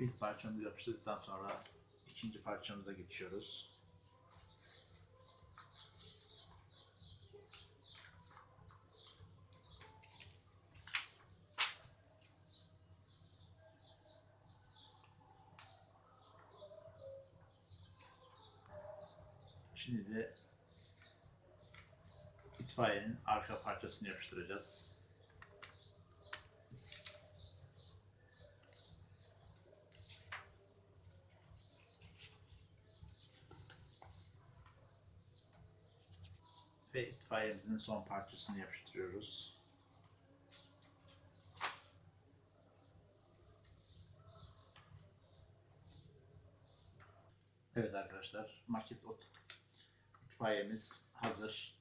İlk parçamızı yapıştırdıktan sonra ikinci parçamıza geçiyoruz. Şimdi de itfaiyenin arka parçasını yapıştıracağız. Ve itfaiyemizin son parçasını yapıştırıyoruz. Evet arkadaşlar, maket ot itfaiyemiz hazır.